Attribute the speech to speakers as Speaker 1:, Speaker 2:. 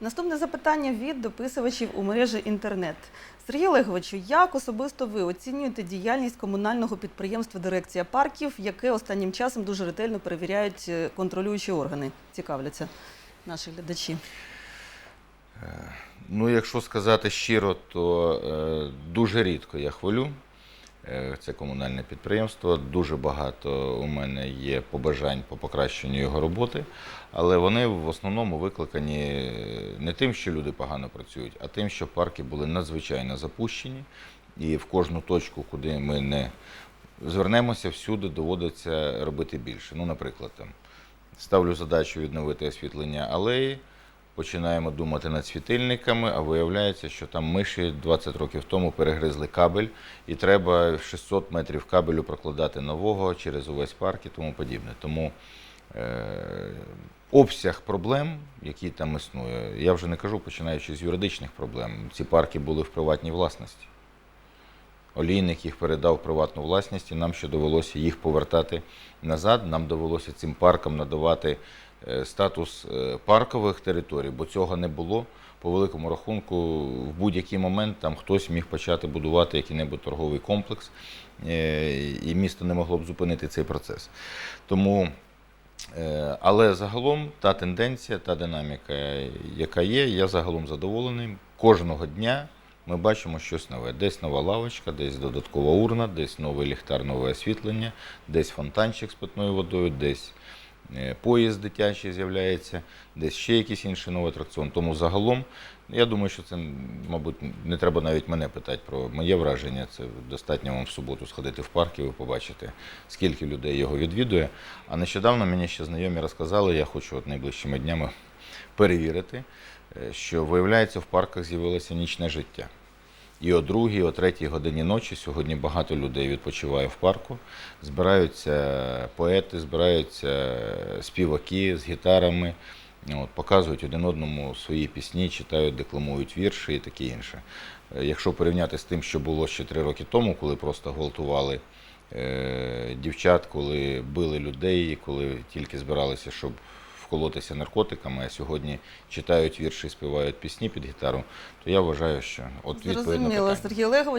Speaker 1: Наступне запитання від дописувачів у мережі інтернет. Сергій Олеговичу, як особисто ви оцінюєте діяльність комунального підприємства Дирекція парків, яке останнім часом дуже ретельно перевіряють е, контролюючі органи? Цікавляться наші глядачі.
Speaker 2: Ну, якщо сказати щиро, то е, дуже рідко я хвалю е, це комунальне підприємство. Дуже багато у мене є побажань по покращенню його роботи, але вони в основному викликані е, не тим, що люди погано працюють, а тим, що парки були надзвичайно запущені, і в кожну точку, куди ми не звернемося, всюди доводиться робити більше. Ну, наприклад, там ставлю задачу відновити освітлення алеї. Починаємо думати над світильниками, а виявляється, що там миші 20 років тому перегризли кабель, і треба 600 метрів кабелю прокладати нового через увесь парк і тому подібне. Тому е, обсяг проблем, які там існує, я вже не кажу, починаючи з юридичних проблем. Ці парки були в приватній власності. Олійник їх передав в приватну власність, і нам ще довелося їх повертати назад. Нам довелося цим паркам надавати статус е, паркових територій, бо цього не було. По великому рахунку, в будь-який момент там хтось міг почати будувати який-небудь торговий комплекс, е, і місто не могло б зупинити цей процес. Тому Е, Але загалом та тенденція, та динаміка, яка є, я загалом задоволений. Кожного дня ми бачимо щось нове. Десь нова лавочка, десь додаткова урна, десь новий ліхтар, нове освітлення, десь фонтанчик з питною водою, десь е, поїзд дитячий з'являється, десь ще якийсь інший новий атракціон. Тому загалом, я думаю, що це, мабуть, не треба навіть мене питати про моє враження. Це достатньо вам в суботу сходити в парк і ви побачите, скільки людей його відвідує. А нещодавно мені ще знайомі розказали, я хочу от найближчими днями перевірити, е, що виявляється, в парках з'явилося нічне життя. І о другій, о третій годині ночі сьогодні багато людей відпочиває в парку. Збираються поети, збираються співаки з гітарами, от, показують один одному свої пісні, читають, декламують вірші і таке інше. Е, Якщо порівняти з тим, що було ще три роки тому, коли просто гвалтували е, дівчат, коли били людей, коли тільки збиралися, щоб вколотися наркотиками, а сьогодні читають вірші, співають пісні під гітару, то я вважаю, що от відповідь на
Speaker 1: Зрозуміло,
Speaker 2: питання.
Speaker 1: Сергій Олегович.